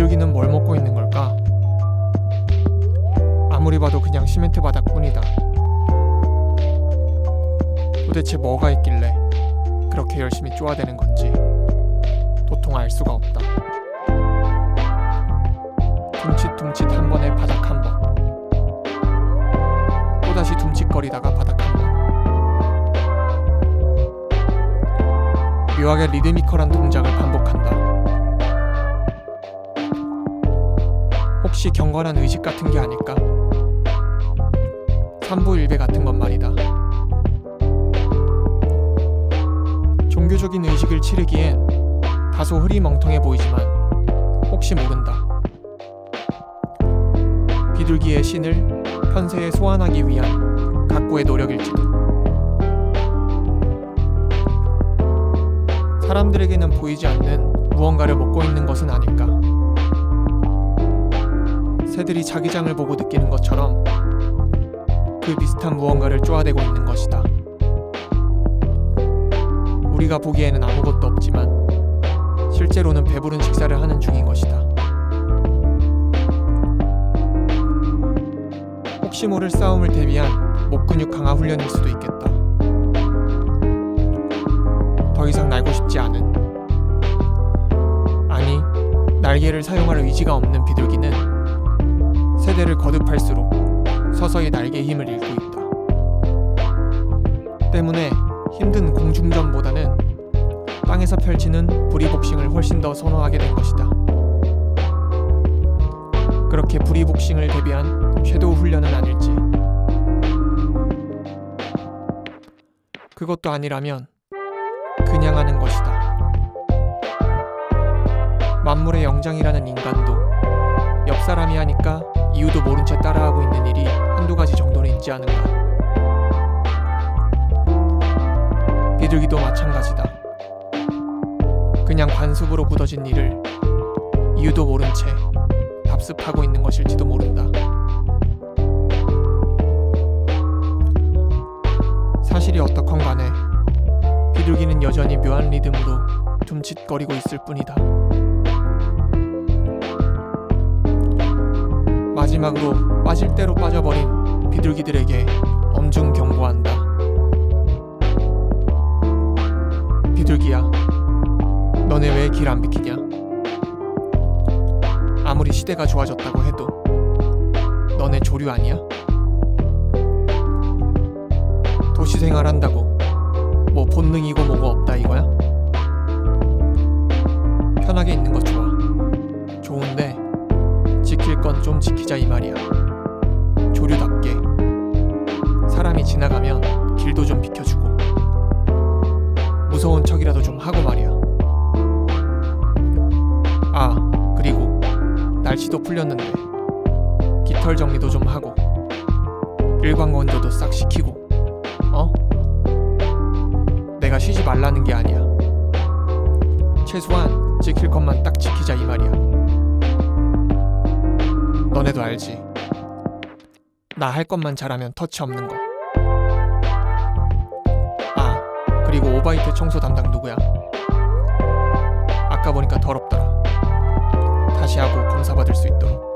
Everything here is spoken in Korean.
비둘기는 뭘 먹고 있는 걸까? 아무리 봐도 그냥 시멘트 바닥뿐이다. 도대체 뭐가 있길래 그렇게 열심히 쪼아대는 건지 도통 알 수가 없다. 둠칫둠칫 한 번에 바닥 한 번. 또다시 둠칫거리다가 바닥 한 번. 묘하게 리드미컬한 동작을 반복한다. 혹시 경건한 의식 같은 게 아닐까? 삼부일배 같은 건 말이다. 종교적인 의식을 치르기엔 다소 흐리멍텅해 보이지만 혹시 모른다. 비둘기의 신을 현세에 소환하기 위한 각고의 노력일지도. 사람들에게는 보이지 않는 무언가를 먹고 있는 것은 아닐까. 새들이 자기장을 보고 느끼는 것처럼 그 비슷한 무언가를 쪼아대고 있는 것이다. 우리가 보기에는 아무것도 없지만 실제로는 배부른 식사를 하는 중인 것이다. 혹시 모를 싸움을 대비한 목 근육 강화 훈련일 수도 있겠다. 더 이상 날고 싶지 않은 아니 날개를 사용할 의지가 없는 비둘기는 세대를 거듭할수록 서서히 날개 힘을 잃고 있다. 때문에 힘든 공중전보다는 땅에서 펼치는 부리복싱을 훨씬 더 선호하게 된 것이다. 그렇게 부리복싱을 대비한 섀도우 훈련은 아닐지. 그것도 아니라면 그냥 하는 것이다. 만물의 영장이라는 인간도 옆 사람이 하니까 있지 않은가. 비둘기도 마찬가지다. 그냥 관습으로 굳어진 일을 이유도 모른 채 답습하고 있는 것일지도 모른다. 사실이 어떻건 간에 비둘기는 여전히 묘한 리듬으로 둠칫거리고 있을 뿐이다. 마지막으로 빠질 대로 빠져버린 비둘기들에게 엄중 경고한다. 비둘기야, 너네 왜 길 안 비키냐? 아무리 시대가 좋아졌다고 해도 너네 조류 아니야? 도시 생활한다고 뭐 본능이고 뭐고 없다 이거야? 편하게 있는 거 좋아. 좋은데 지킬 건 좀 지키자 이 말이야. 조류답게 사람이 지나가면 길도 좀 비켜주고 무서운 척이라도 좀 하고 말이야. 아 그리고 날씨도 풀렸는데 깃털 정리도 좀 하고 일광 건조도 싹 시키고 어? 내가 쉬지 말라는 게 아니야. 최소한 지킬 것만 딱 지키자 이 말이야. 너네도 알지. 나 할 것만 잘하면 터치 없는 거. 아, 그리고 오바이트 청소 담당 누구야? 아까 보니까 더럽더라. 다시 하고 검사 받을 수 있도록.